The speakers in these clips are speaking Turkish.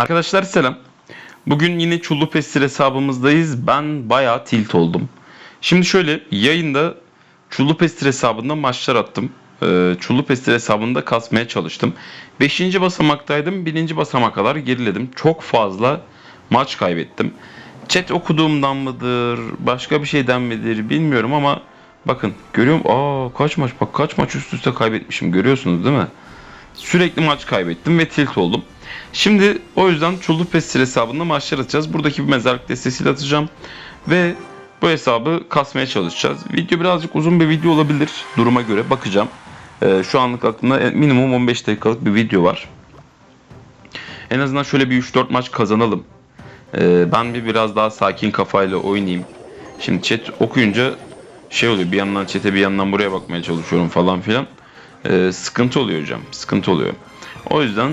Arkadaşlar selam. Bugün yine Çullu Pestil hesabımızdayız. Ben bayağı tilt oldum. Şimdi şöyle yayında Çullu Pestil hesabında maçlar attım. Ee, Çullu Pestil hesabında kasmaya çalıştım. 5. basamaktaydım. 1. basamağa kadar geriledim. Çok fazla maç kaybettim. Chat okuduğumdan mıdır, başka bir şeyden midir bilmiyorum ama bakın görüyorum. Aa kaç maç bak kaç maç üst üste kaybetmişim görüyorsunuz değil mi? Sürekli maç kaybettim ve tilt oldum. Şimdi o yüzden Çullu Pestil hesabında maçlar atacağız. Buradaki bir mezarlık destesiyle atacağım. Ve bu hesabı kasmaya çalışacağız. Video birazcık uzun bir video olabilir. Duruma göre bakacağım. Ee, şu anlık aklımda minimum 15 dakikalık bir video var. En azından şöyle bir 3-4 maç kazanalım. Ee, ben bir biraz daha sakin kafayla oynayayım. Şimdi chat okuyunca şey oluyor bir yandan chat'e bir yandan buraya bakmaya çalışıyorum falan filan. Ee, sıkıntı oluyor hocam. Sıkıntı oluyor. O yüzden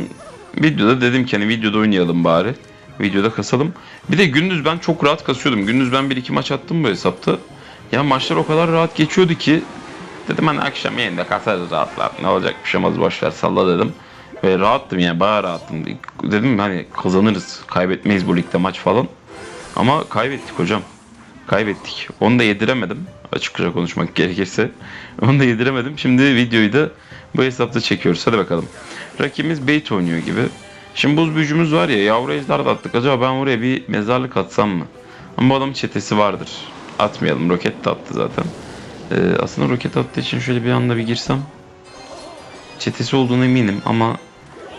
videoda dedim ki hani videoda oynayalım bari. Videoda kasalım. Bir de gündüz ben çok rahat kasıyordum. Gündüz ben bir iki maç attım bu hesapta. Ya maçlar o kadar rahat geçiyordu ki dedim hani akşam yayında kasarız rahat rahat. Ne olacak bir şey olmaz boşver salla dedim. Ve rahattım yani bayağı rahattım. Dedim hani kazanırız. Kaybetmeyiz bu ligde maç falan. Ama kaybettik hocam. Kaybettik. Onu da yediremedim. Açıkça konuşmak gerekirse. Onu da yediremedim. Şimdi videoyu da bu hesapta çekiyoruz. Hadi bakalım. Rakibimiz bait oynuyor gibi. Şimdi buz büyücümüz var ya yavru ejder de attık. Acaba ben oraya bir mezarlık atsam mı? Ama bu adamın çetesi vardır. Atmayalım. Roket de attı zaten. Ee, aslında roket attığı için şöyle bir anda bir girsem. Çetesi olduğuna eminim ama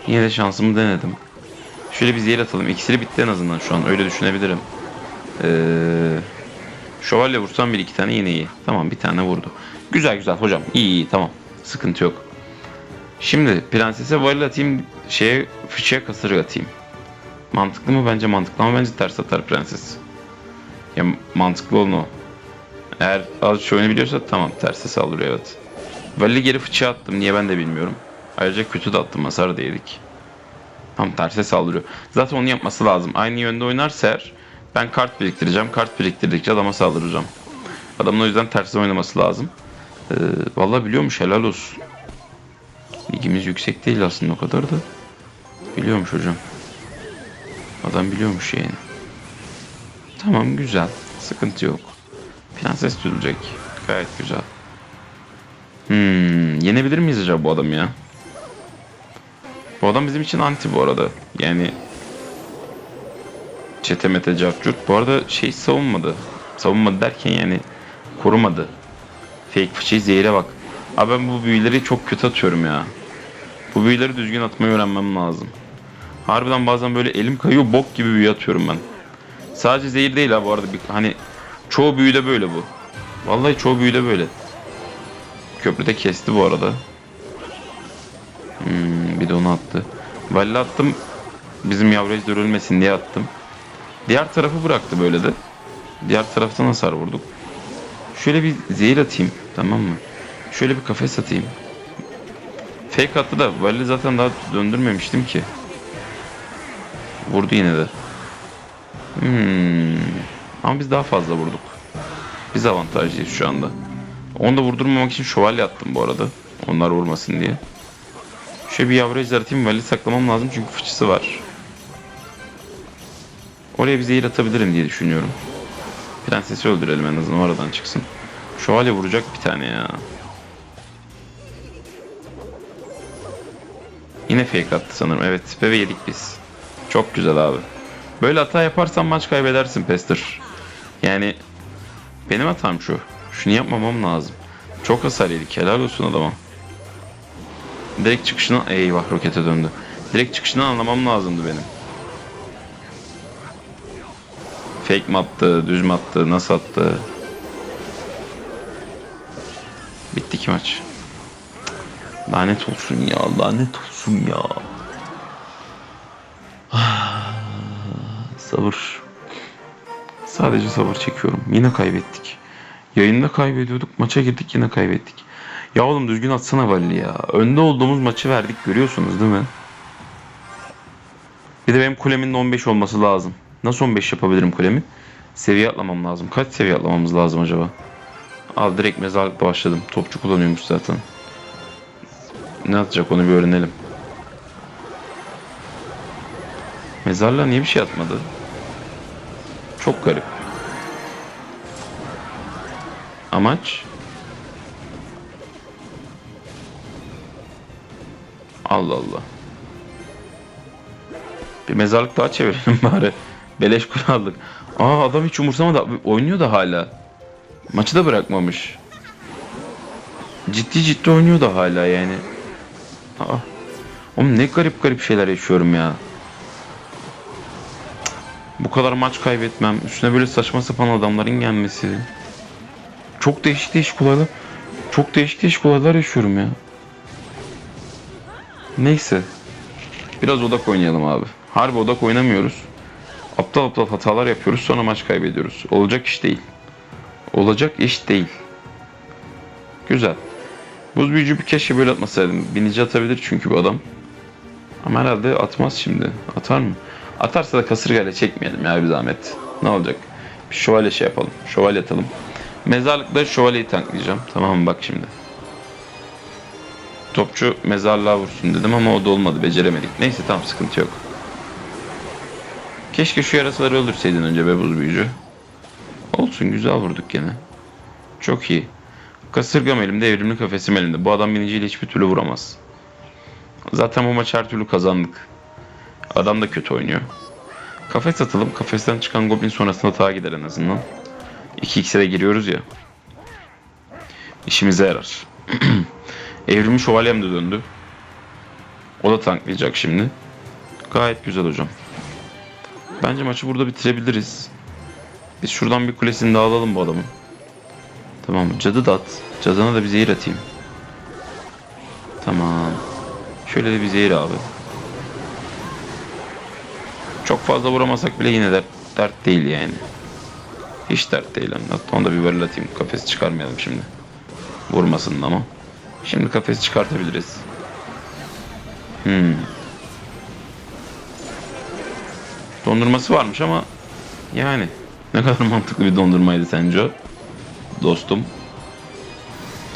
yine de şansımı denedim. Şöyle bir zehir atalım. İkisini bitti en azından şu an. Öyle düşünebilirim. Eee... Şövalye vursam bir iki tane yine iyi. Tamam bir tane vurdu. Güzel güzel hocam. İyi iyi tamam. Sıkıntı yok. Şimdi prensese varil atayım. Şeye fıçıya kasırı atayım. Mantıklı mı? Bence mantıklı ama bence ters atar prenses. Ya mantıklı olan o. Eğer az oyunu biliyorsa tamam terse saldırıyor evet. Valli geri fıçıya attım. Niye ben de bilmiyorum. Ayrıca kötü de attım. Hasar da. Tam terse saldırıyor. Zaten onu yapması lazım. Aynı yönde oynarsa eğer ben kart biriktireceğim. Kart biriktirdikçe adama saldıracağım. Adamın o yüzden tersi oynaması lazım. Ee, vallahi biliyormuş helal olsun. Ligimiz yüksek değil aslında o kadar da. Biliyormuş hocam. Adam biliyormuş yani. Tamam güzel. Sıkıntı yok. Prenses tutulacak. Gayet güzel. Hmm, yenebilir miyiz acaba bu adam ya? Bu adam bizim için anti bu arada. Yani Çete mete cartçurt. Bu arada şey savunmadı. Savunmadı derken yani korumadı. Fake fıçıyı zehire bak. Abi ben bu büyüleri çok kötü atıyorum ya. Bu büyüleri düzgün atmayı öğrenmem lazım. Harbiden bazen böyle elim kayıyor bok gibi büyü atıyorum ben. Sadece zehir değil ha bu arada. Bir, hani çoğu büyüde böyle bu. Vallahi çoğu büyüde böyle. Köprüde kesti bu arada. Hmm, bir de onu attı. Valle attım. Bizim yavru ejder ölmesin diye attım. Diğer tarafı bıraktı böyle de. Diğer taraftan hasar vurduk. Şöyle bir zehir atayım. Tamam mı? Şöyle bir kafes atayım. Fake attı da Valli zaten daha döndürmemiştim ki. Vurdu yine de. Hmm. Ama biz daha fazla vurduk. Biz avantajlıyız şu anda. Onu da vurdurmamak için şövalye attım bu arada. Onlar vurmasın diye. Şöyle bir yavru ejder atayım. Valli saklamam lazım çünkü fıçısı var. Oraya bir zehir atabilirim diye düşünüyorum. Prensesi öldürelim en azından oradan çıksın. Şövalye vuracak bir tane ya. Yine fake attı sanırım. Evet ve yedik biz. Çok güzel abi. Böyle hata yaparsan maç kaybedersin Pester. Yani benim hatam şu. Şunu yapmamam lazım. Çok hasar yedik. Helal olsun adama. Direkt çıkışını... Eyvah rokete döndü. Direkt çıkışını anlamam lazımdı benim. Fake mi attı, düz mü attı, nasıl attı? Bitti ki maç. Lanet olsun ya, lanet olsun ya. sabır. Sadece sabır çekiyorum. Yine kaybettik. Yayında kaybediyorduk, maça girdik yine kaybettik. Ya oğlum düzgün atsana Valli ya. Önde olduğumuz maçı verdik görüyorsunuz değil mi? Bir de benim kulemin de 15 olması lazım. Nasıl 15 yapabilirim kulemi? Seviye atlamam lazım. Kaç seviye atlamamız lazım acaba? Al direkt mezarlıkla başladım. Topçu kullanıyormuş zaten. Ne atacak onu bir öğrenelim. Mezarlığa niye bir şey atmadı? Çok garip. Amaç? Allah Allah. Bir mezarlık daha çevirelim bari. Beleş kule aldık. Aa adam hiç umursamadı. Oynuyor da hala. Maçı da bırakmamış. Ciddi ciddi oynuyor da hala yani. Aa. Oğlum ne garip garip şeyler yaşıyorum ya. Bu kadar maç kaybetmem. Üstüne böyle saçma sapan adamların gelmesi. Çok değişik değişik olaylar. Çok değişik değişik olaylar yaşıyorum ya. Neyse. Biraz odak oynayalım abi. Harbi odak oynamıyoruz. Aptal aptal hatalar yapıyoruz sonra maç kaybediyoruz. Olacak iş değil. Olacak iş değil. Güzel. Buz büyücü bir keşke böyle atmasaydım. Binici atabilir çünkü bu adam. Ama herhalde atmaz şimdi. Atar mı? Atarsa da kasırgayla çekmeyelim ya bir zahmet. Ne olacak? Bir şövalye şey yapalım. Şövalye atalım. Mezarlıkta şövalyeyi tanklayacağım. Tamam mı bak şimdi. Topçu mezarlığa vursun dedim ama o da olmadı. Beceremedik. Neyse tamam sıkıntı yok. Keşke şu yarasaları öldürseydin önce be buz büyücü. Olsun güzel vurduk gene. Çok iyi. Kasırgam elimde, evrimli kafesim elimde. Bu adam biniciyle hiçbir türlü vuramaz. Zaten bu maç her türlü kazandık. Adam da kötü oynuyor. Kafes atalım. Kafesten çıkan goblin sonrasında atağa gider en azından. 2x'e de giriyoruz ya. İşimize yarar. Evrimli şövalyem de döndü. O da tanklayacak şimdi. Gayet güzel hocam. Bence maçı burada bitirebiliriz. Biz şuradan bir kulesini daha alalım bu adamın. Tamam? Cadı da at. Cadına da bir zehir atayım. Tamam. Şöyle de bir zehir abi. Çok fazla vuramasak bile yine dert, dert değil yani. Hiç dert değil. Hatta onu da bir varil atayım. Kafesi çıkarmayalım şimdi. Vurmasın ama. Şimdi kafesi çıkartabiliriz. Hmm. Dondurması varmış ama yani ne kadar mantıklı bir dondurmaydı sence o? Dostum.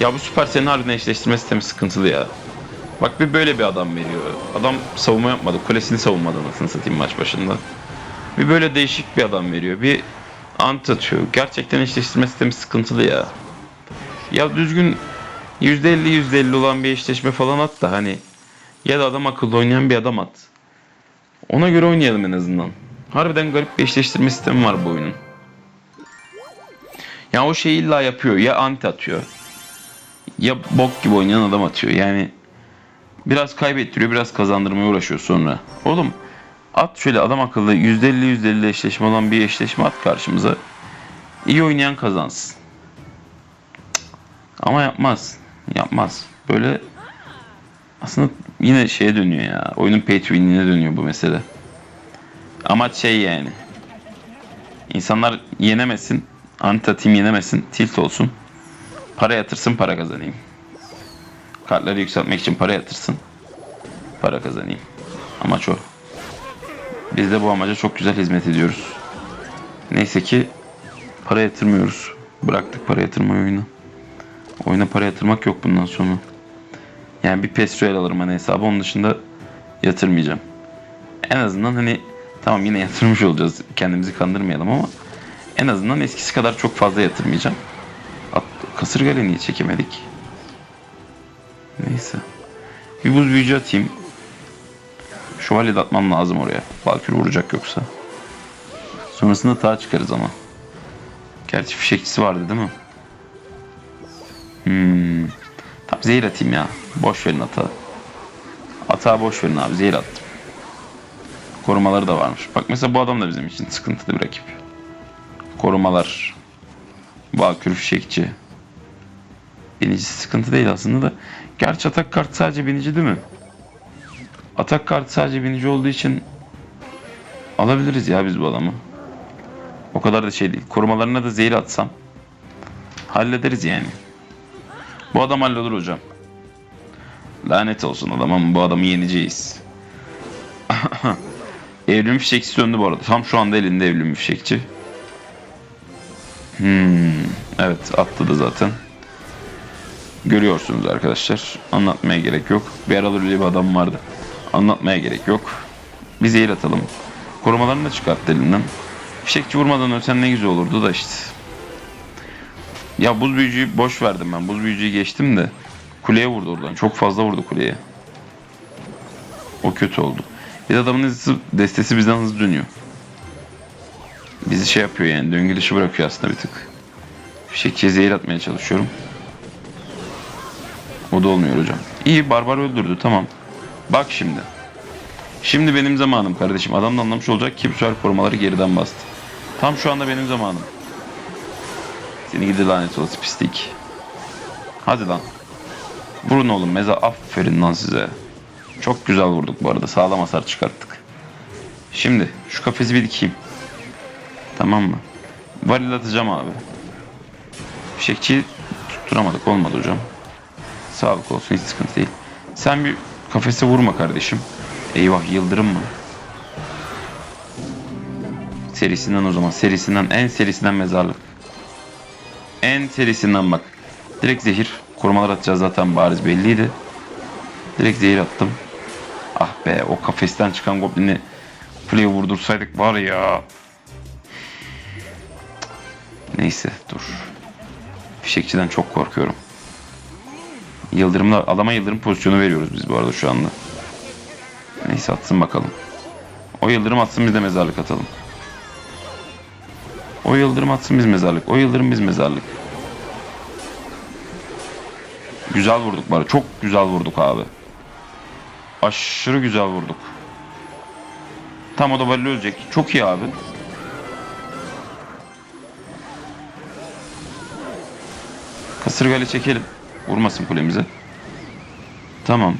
Ya bu süper senin harbiden eşleştirme sistemi sıkıntılı ya. Bak bir böyle bir adam veriyor. Adam savunma yapmadı. Kulesini savunmadı anasını satayım maç başında. Bir böyle değişik bir adam veriyor. Bir ant atıyor. Gerçekten eşleştirme sistemi sıkıntılı ya. Ya düzgün %50 %50 olan bir eşleşme falan at da hani ya da adam akıllı oynayan bir adam at. Ona göre oynayalım en azından. Harbiden garip bir eşleştirme sistemi var bu oyunun. Ya o şeyi illa yapıyor. Ya anti atıyor. Ya bok gibi oynayan adam atıyor. Yani biraz kaybettiriyor, biraz kazandırmaya uğraşıyor sonra. Oğlum at şöyle adam akıllı %50 %50 eşleşme olan bir eşleşme at karşımıza. İyi oynayan kazansın. Ama yapmaz. Yapmaz. Böyle aslında yine şeye dönüyor ya. Oyunun pay to dönüyor bu mesele. Amaç şey yani. İnsanlar yenemesin. Anti team yenemesin. Tilt olsun. Para yatırsın para kazanayım. Kartları yükseltmek için para yatırsın. Para kazanayım. Amaç o. Biz de bu amaca çok güzel hizmet ediyoruz. Neyse ki para yatırmıyoruz. Bıraktık para yatırmayı oyuna. Oyuna para yatırmak yok bundan sonra. Yani bir pestroel alırım hani hesabı onun dışında yatırmayacağım. En azından hani tamam yine yatırmış olacağız. Kendimizi kandırmayalım ama en azından eskisi kadar çok fazla yatırmayacağım. At, kasırgayla niye çekemedik? Neyse. Bir buz büyücü atayım. Şövalye de atmam lazım oraya. Valkür vuracak yoksa. Sonrasında tağa çıkarız ama. Gerçi fişekçisi vardı değil mi? Hmm. Tamam zehir atayım ya. Boş verin ata. Atağa boş verin abi zehir attım. Korumaları da varmış. Bak mesela bu adam da bizim için sıkıntılı bir rakip. Korumalar. Valkür fişekçi. Binici sıkıntı değil aslında da. Gerçi atak kartı sadece binici değil mi? Atak kartı sadece binici olduğu için alabiliriz ya biz bu adamı. O kadar da şey değil. Korumalarına da zehir atsam hallederiz yani. Bu adam hallolur hocam. Lanet olsun adam ama bu adamı yeneceğiz. evrim fişekçisi döndü bu arada. Tam şu anda elinde evrim fişekçi. Hmm, evet attı da zaten. Görüyorsunuz arkadaşlar. Anlatmaya gerek yok. Bir aralar öyle bir adam vardı. Anlatmaya gerek yok. Bir zehir atalım. Korumalarını da çıkarttı elinden. Fişekçi vurmadan ölsen ne güzel olurdu da işte. Ya buz büyücüyü boş verdim ben. Buz büyücüyü geçtim de. Kuleye vurdu oradan. Çok fazla vurdu kuleye. O kötü oldu. Bir adamın destesi bizden hızlı dönüyor. Bizi şey yapıyor yani. Döngü dışı bırakıyor aslında bir tık. Fişekçiye zehir atmaya çalışıyorum. O da olmuyor hocam. İyi barbar öldürdü tamam. Bak şimdi. Şimdi benim zamanım kardeşim. Adam da anlamış olacak ki bu korumaları geriden bastı. Tam şu anda benim zamanım. Seni gidi lanet olası pislik. Hadi lan. Vurun oğlum meza aferin lan size. Çok güzel vurduk bu arada. Sağlam hasar çıkarttık. Şimdi şu kafesi bir dikeyim. Tamam mı? Varil atacağım abi. Fişekçi tutturamadık olmadı hocam. Sağlık olsun hiç sıkıntı değil. Sen bir kafese vurma kardeşim. Eyvah yıldırım mı? Serisinden o zaman. Serisinden en serisinden mezarlık. En serisinden bak. Direkt zehir. Korumalar atacağız zaten bariz belliydi. Direkt zehir attım. Ah be o kafesten çıkan goblini kuleye vurdursaydık var ya. Neyse dur. Fişekçiden çok korkuyorum. Yıldırımla adama yıldırım pozisyonu veriyoruz biz bu arada şu anda. Neyse atsın bakalım. O yıldırım atsın biz de mezarlık atalım. O yıldırım atsın biz mezarlık. O yıldırım biz mezarlık. Güzel vurduk bari. Çok güzel vurduk abi. Aşırı güzel vurduk. Tam o da Valil ölecek. Çok iyi abi. Kasırgayla çekelim. Vurmasın kulemize. Tamam.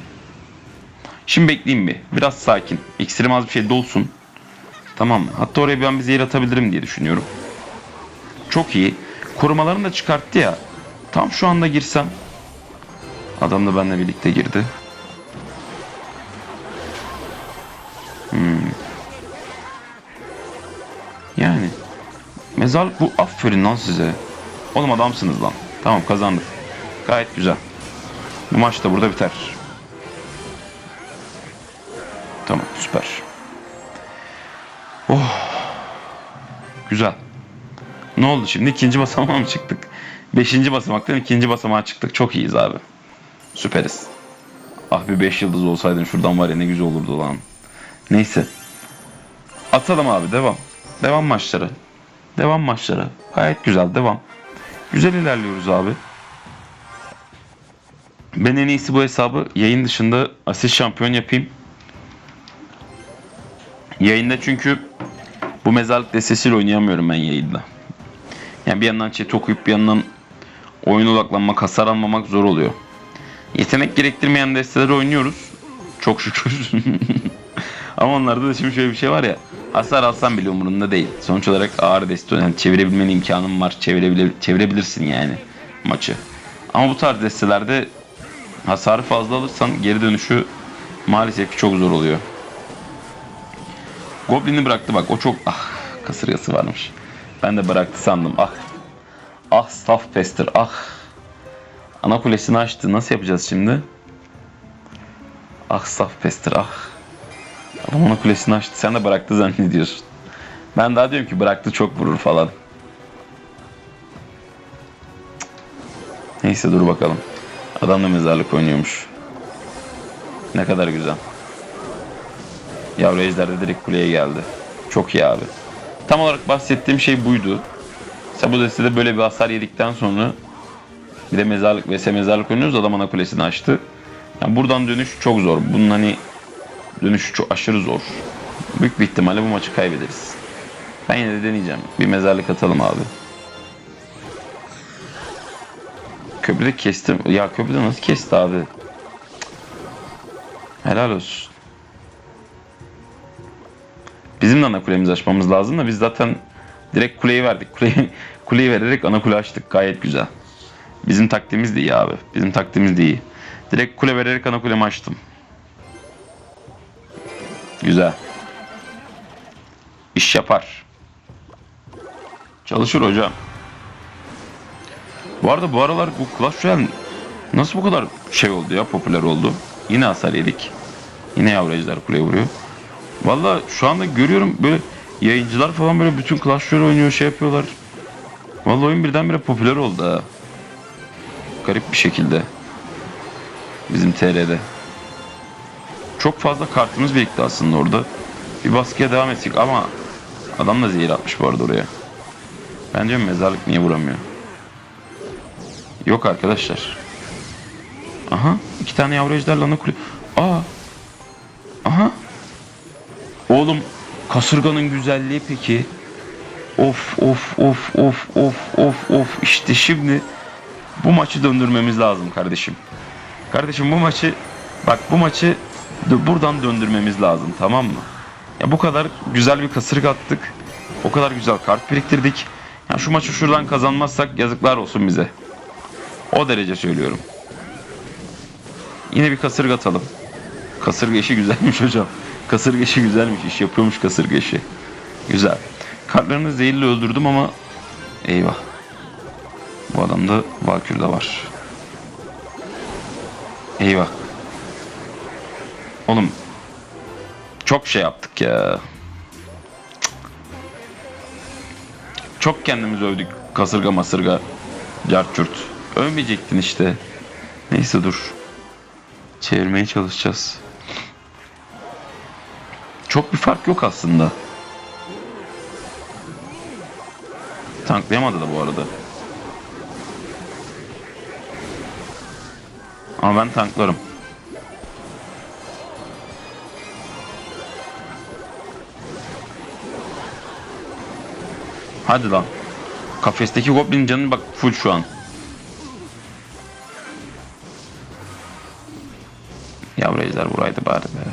Şimdi bekleyeyim bir. Biraz sakin. İksirim az bir şey dolsun. Tamam? Hatta oraya ben bir zehir atabilirim diye düşünüyorum. Çok iyi. Korumalarını da çıkarttı ya. Tam şu anda girsem. Adam da benimle birlikte girdi. Hmm. Yani. Mezarlık bu. Aferin lan size. Oğlum adamsınız lan. Tamam kazandık. Gayet güzel. Bu maç da burada biter. Tamam süper. Oh. Güzel. Ne oldu şimdi? İkinci basamağa mı çıktık? Beşinci basamaktan ikinci basamağa çıktık. Çok iyiyiz abi. Süperiz. Ah bir beş yıldız olsaydın şuradan var ya ne güzel olurdu lan. Neyse. Atalım abi devam. Devam maçlara. Devam maçlara. Gayet güzel devam. Güzel ilerliyoruz abi. Ben en iyisi bu hesabı yayın dışında asist şampiyon yapayım. Yayında çünkü bu mezarlık destesiyle oynayamıyorum ben yayında. Yani bir yandan chat okuyup bir yandan oyun odaklanmak, hasar almamak zor oluyor. Yetenek gerektirmeyen desteleri oynuyoruz. Çok şükür. Ama onlarda da şimdi şöyle bir şey var ya. Hasar alsam bile umurumda değil. Sonuç olarak ağır deste yani çevirebilmenin imkanım var. Çevirebilir, çevirebilirsin yani maçı. Ama bu tarz destelerde hasarı fazla alırsan geri dönüşü maalesef ki çok zor oluyor. Goblin'i bıraktı bak o çok ah kasırgası varmış. Ben de bıraktı sandım ah. Ah staff pester ah. Ana kulesini açtı. Nasıl yapacağız şimdi? Ah staff pester ah. Adam ana kulesini açtı. Sen de bıraktı zannediyorsun. Ben daha diyorum ki bıraktı çok vurur falan. Neyse dur bakalım. Adam da mezarlık oynuyormuş. Ne kadar güzel. Yavru ejder de direkt kuleye geldi. Çok iyi abi. Tam olarak bahsettiğim şey buydu. Mesela bu destede böyle bir hasar yedikten sonra bir de mezarlık vs mezarlık oynuyoruz. Adam ana kulesini açtı. Yani buradan dönüş çok zor. Bunun hani dönüşü çok aşırı zor. Büyük bir ihtimalle bu maçı kaybederiz. Ben yine de deneyeceğim. Bir mezarlık atalım abi. Köprüde kestim. Ya köprüde nasıl kesti abi? Helal olsun. Bizim de ana kulemizi açmamız lazım da biz zaten direkt kuleyi verdik. Kuleyi, kuleyi vererek ana kule açtık. Gayet güzel. Bizim taktiğimiz de iyi abi. Bizim taktiğimiz de iyi. Direkt kule vererek ana kulemi açtım. Güzel. İş yapar. Çalışır hocam. Bu arada bu aralar bu Clash Royale nasıl bu kadar şey oldu ya popüler oldu. Yine hasar yedik. Yine yavru ejder kuleye vuruyor. Valla şu anda görüyorum böyle yayıncılar falan böyle bütün Clash Royale oynuyor şey yapıyorlar. Valla oyun birdenbire popüler oldu ha. Garip bir şekilde. Bizim TR'de. Çok fazla kartımız birikti aslında orada. Bir baskıya devam ettik ama adam da zehir atmış bu arada oraya. Ben diyorum mezarlık niye vuramıyor? Yok arkadaşlar. Aha iki tane yavru ejder lana kule. Aa. Aha. Oğlum kasırganın güzelliği peki. Of of of of of of of işte şimdi bu maçı döndürmemiz lazım kardeşim. Kardeşim bu maçı bak bu maçı buradan döndürmemiz lazım tamam mı? Ya bu kadar güzel bir kasırga attık. O kadar güzel kart biriktirdik. Ya şu maçı şuradan kazanmazsak yazıklar olsun bize. O derece söylüyorum. Yine bir kasırga atalım. Kasırga işi güzelmiş hocam. Kasırga işi güzelmiş. İş yapıyormuş kasırga işi. Güzel. Kartlarını zehirle öldürdüm ama eyvah. Bu adamda Valkür de var. Eyvah. Oğlum çok şey yaptık ya. Çok kendimizi övdük. Kasırga masırga. Cartçurt. Övmeyecektin işte. Neyse dur. Çevirmeye çalışacağız. Çok bir fark yok aslında. Tanklayamadı da bu arada. Ama ben tanklarım. Hadi lan. Kafesteki goblin canı bak full şu an. Ejder buraydı bari be.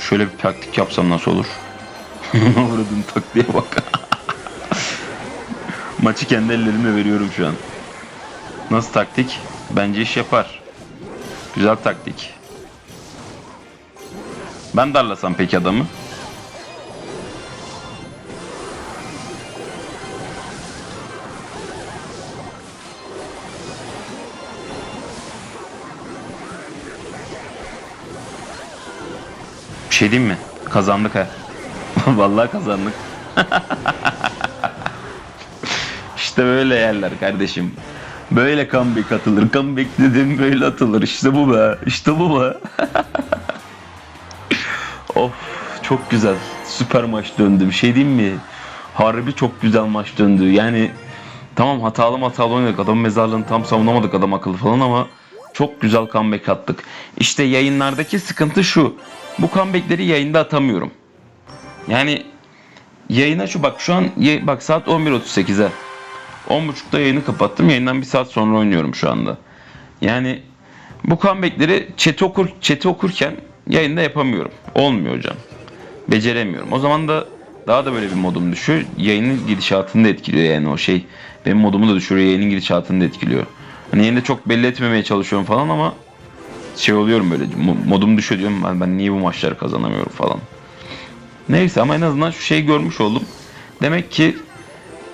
Şöyle bir taktik yapsam nasıl olur? Vurdum taktiğe bak. Maçı kendi ellerimle veriyorum şu an. Nasıl taktik? Bence iş yapar. Güzel taktik. Ben darlasam peki adamı? Şey diyeyim mi? Kazandık ha. Vallahi kazandık. işte böyle yerler kardeşim. Böyle comeback atılır. Comeback dedim böyle atılır. İşte bu be. İşte bu be. of çok güzel. Süper maç döndü. Bir şey diyeyim mi? Harbi çok güzel maç döndü. Yani tamam hatalı hatalı oynadık. Adam mezarlığını tam savunamadık adam akıllı falan ama çok güzel comeback attık. İşte yayınlardaki sıkıntı şu. Bu comebackleri yayında atamıyorum. Yani yayına şu bak şu an bak saat 11.38'e. 10.30'da yayını kapattım. Yayından bir saat sonra oynuyorum şu anda. Yani bu comebackleri chat okur chat'i okurken yayında yapamıyorum. Olmuyor hocam. Beceremiyorum. O zaman da daha da böyle bir modum düşüyor. Yayının gidişatını da etkiliyor yani o şey. Benim modumu da düşürüyor. Yayının gidişatını da etkiliyor. Hani yayında çok belli etmemeye çalışıyorum falan ama şey oluyorum böyle mo- modum düşüyor diyorum ben, ben niye bu maçları kazanamıyorum falan. Neyse ama en azından şu şeyi görmüş oldum. Demek ki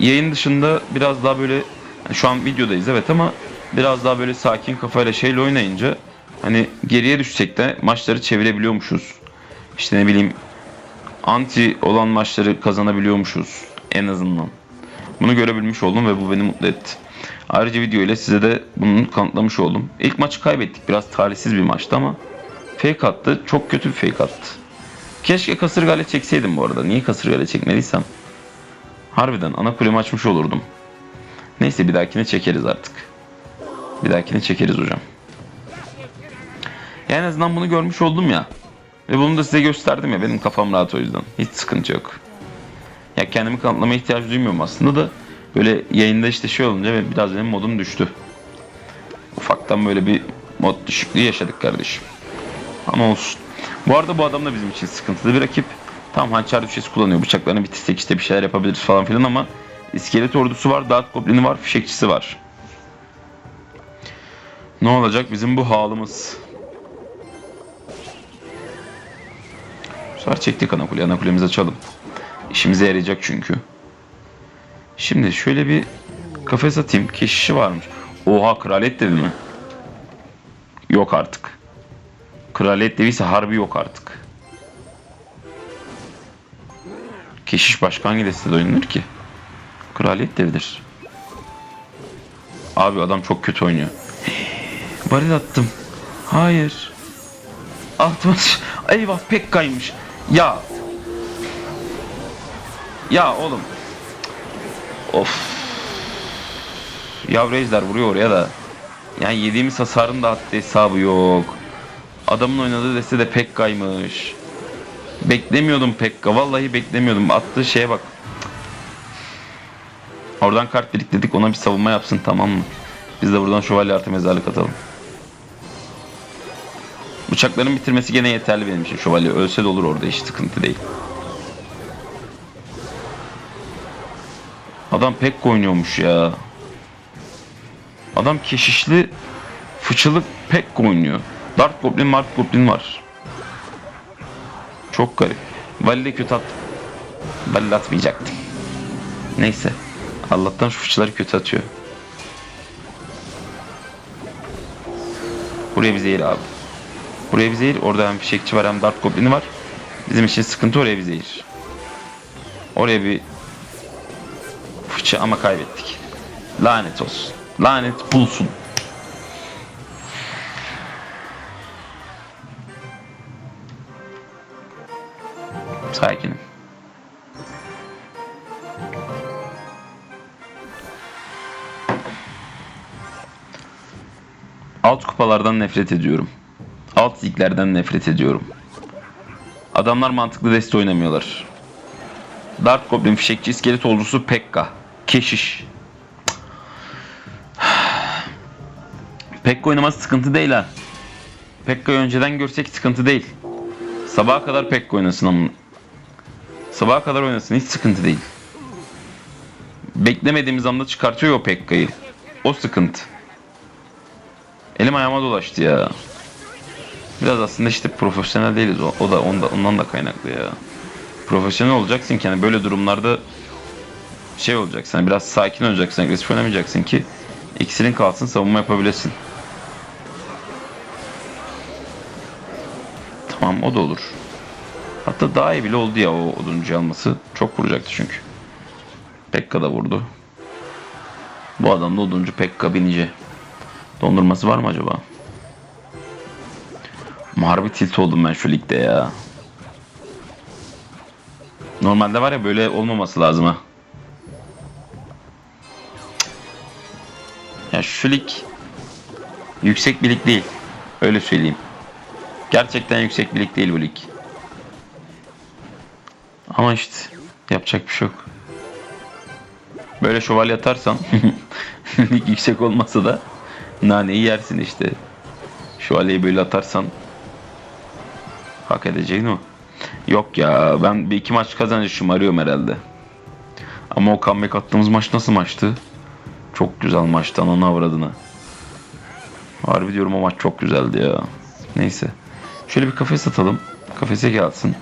yayın dışında biraz daha böyle hani şu an videodayız evet ama biraz daha böyle sakin kafayla şeyle oynayınca hani geriye düşsek de maçları çevirebiliyormuşuz. İşte ne bileyim anti olan maçları kazanabiliyormuşuz en azından. Bunu görebilmiş oldum ve bu beni mutlu etti. Ayrıca video ile size de bunu kanıtlamış oldum. İlk maçı kaybettik. Biraz talihsiz bir maçtı ama fake attı. Çok kötü bir fake attı. Keşke kasırgayla çekseydim bu arada. Niye kasırgayla çekmediysem. Harbiden ana kulemi açmış olurdum. Neyse bir dahakine çekeriz artık. Bir dahakine çekeriz hocam. Ya en azından bunu görmüş oldum ya. Ve bunu da size gösterdim ya. Benim kafam rahat o yüzden. Hiç sıkıntı yok. Ya kendimi kanıtlamaya ihtiyaç duymuyorum aslında da. Böyle yayında işte şey olunca biraz benim modum düştü. Ufaktan böyle bir mod düşüklüğü yaşadık kardeşim. Ama olsun. Bu arada bu adam da bizim için sıkıntılı bir rakip. Tam hançer düşesi kullanıyor. Bıçaklarını bitirsek işte bir şeyler yapabiliriz falan filan ama iskelet ordusu var, dağıt goblini var, fişekçisi var. Ne olacak bizim bu halımız? Bu sefer çektik ana kuleyi. Ana kulemizi açalım. İşimize yarayacak çünkü. Şimdi şöyle bir kafes atayım. Keşişi varmış. Oha kraliyet devi mi? Yok artık. Kraliyet deviyse harbi yok artık. Keşiş başka hangi destede oynanır ki? Kraliyet devidir. Abi adam çok kötü oynuyor. Varil attım. Hayır. Altıma Eyvah pek kaymış. Ya. Ya oğlum. Of. Ya Reisler vuruyor oraya da. Yani yediğimiz hasarın da haddi hesabı yok. Adamın oynadığı deste de pek kaymış. Beklemiyordum Pekka. Vallahi beklemiyordum. Attığı şeye bak. Oradan kart biriktirdik. Ona bir savunma yapsın tamam mı? Biz de buradan şövalye artı mezarlık atalım. Bıçakların bitirmesi gene yeterli benim için şövalye. Ölse de olur orada hiç sıkıntı değil. Adam pek oynuyormuş ya. Adam keşişli fıçılı pek oynuyor. Dark Goblin, Mark Goblin var. Çok garip. Valide kötü attım. Valide atmayacaktım. Neyse. Allah'tan şu fıçıları kötü atıyor. Buraya bir zehir abi. Buraya bir zehir. Orada hem fişekçi var hem Dark Goblin'i var. Bizim için sıkıntı oraya bir zehir. Oraya bir fıçı ama kaybettik. Lanet olsun. Lanet bulsun. Sakinim. Alt kupalardan nefret ediyorum. Alt liglerden nefret ediyorum. Adamlar mantıklı deste oynamıyorlar. Dark Goblin, Fişekçi, İskelet Ordusu, Pekka. Keşiş. Pekka oynaması sıkıntı değil ha. Pekka'yı önceden görsek sıkıntı değil. Sabaha kadar Pekka oynasın ama. Sabaha kadar oynasın hiç sıkıntı değil. Beklemediğimiz anda çıkartıyor o Pekka'yı. O sıkıntı. Elim ayağıma dolaştı ya. Biraz aslında işte profesyonel değiliz o, o da onda, ondan da kaynaklı ya. Profesyonel olacaksın ki hani böyle durumlarda şey olacaksın hani biraz sakin olacaksın agresif oynamayacaksın ki iksirin kalsın savunma yapabilesin. Tamam o da olur. Hatta daha iyi bile oldu ya o oduncu alması. Çok vuracaktı çünkü. Pekka da vurdu. Bu adam da oduncu Pekka binici. Dondurması var mı acaba? Harbi tilt oldum ben şu ligde ya. Normalde var ya böyle olmaması lazım ha. Lig yüksek bir lig değil. Öyle söyleyeyim. Gerçekten yüksek bir lig değil bu lig. Ama işte yapacak bir şey yok. Böyle şövalye atarsan lig yüksek olmasa da naneyi yersin işte. Şövalyeyi böyle atarsan hak edeceğin o. Yok ya ben bir iki maç kazanınca şımarıyorum herhalde. Ama o comeback attığımız maç nasıl maçtı? Çok güzel maçtı ananı avradına. Harbi diyorum o maç çok güzeldi ya. Neyse. Şöyle bir kafes atalım. Kafese gelsin.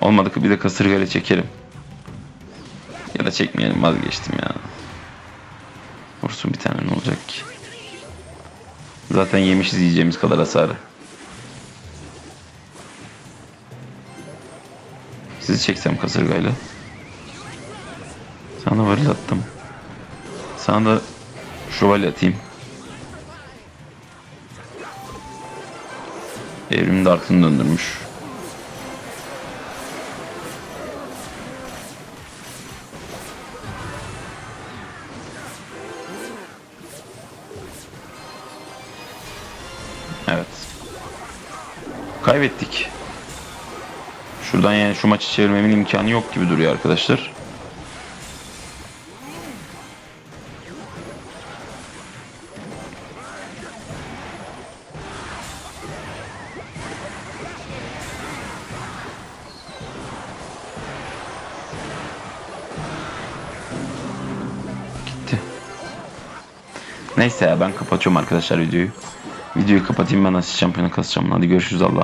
Olmadı bir de kasırgayla çekelim. Ya da çekmeyelim vazgeçtim ya. Vursun bir tane ne olacak ki? Zaten yemişiz yiyeceğimiz kadar hasarı. Sizi çeksem kasırgayla. Sana varil attım. Sana da şövalye atayım. Evrim de artını döndürmüş. Evet. Kaybettik. Şuradan yani şu maçı çevirmemin imkanı yok gibi duruyor arkadaşlar. Neyse ya ben kapatıyorum arkadaşlar videoyu. Videoyu kapatayım ben nasıl şampiyonu kasacağım. Hadi görüşürüz Allah'a.